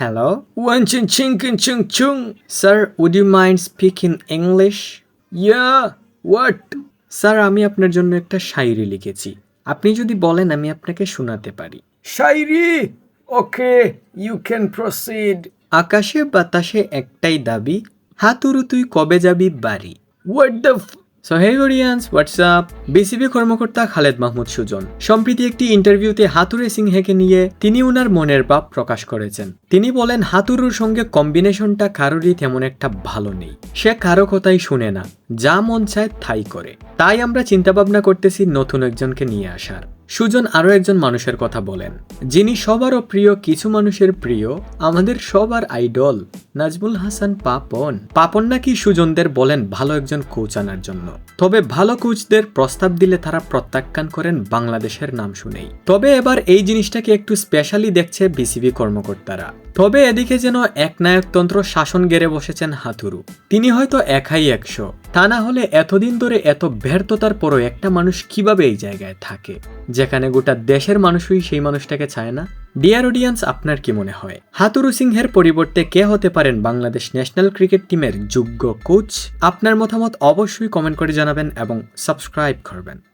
Hello? One ching ching chung chung. Sir, would you mind speaking English? Yeah, what? Sir আমি আপনার জন্য একটা শায়রি লিখেছি আপনি যদি বলেন আমি আপনাকে শোনাতে পারি শাইরি ওকে ইউ ক্যান প্রসিড আকাশে বাতাসে একটাই দাবি হাতুরু তুই কবে যাবি বাড়ি what the so hey WhatsApp BCB কর্মকর্তা খালেদ মাহমুদ সুজন। সম্প্রতি একটি ইন্টারভিউতে হাতুরে সিংহেকে নিয়ে তিনি উনার মনের ভাব প্রকাশ করেছেন। তিনি বলেন হাতুরুর সঙ্গে কম্বিনেশনটা কারোরই তেমন একটা ভালো নেই। সে কারও কথাই শুনে না। যা মন চায় তাই করে। তাই আমরা চিন্তা ভাবনা করতেছি নতুন একজনকে নিয়ে আসার। সুজন আরও একজন মানুষের কথা বলেন, যিনি সবারও প্রিয় কিছু মানুষের প্রিয়, আমাদের সবার আইডল, নাজমুল হাসান পাপন। পাপন নাকি সুজনদের বলেন ভালো একজন কোচ আনার জন্য। তবে ভালো কোচদের প্রস্তাব দিলে তারা প্রত্যাখ্যান করেন বাংলাদেশের নাম শুনেই। তবে এবার এই জিনিসটাকে একটু স্পেশালি দেখছে বিসিবি কর্মকর্তারা। তবে এদিকে যেন একনায়কতন্ত্র শাসন গেড়ে বসেছেন হাতুরু। তিনি হয়তো একাই একশো। তা না হলে এতদিন ধরে এত ব্যর্থতার পরও একটা মানুষ কীভাবে এই জায়গায় থাকে? যেখানে গোটা দেশের মানুষই সেই মানুষটাকে চায় না? ডিয়ার অডিয়েন্স, আপনার কি মনে হয়? হাতুরু সিংহের পরিবর্তে কে হতে পারেন বাংলাদেশ ন্যাশনাল ক্রিকেট টিমের যোগ্য কোচ আপনার মতামত অবশ্যই কমেন্ট করে জানাবেন এবং সাবস্ক্রাইব করবেন।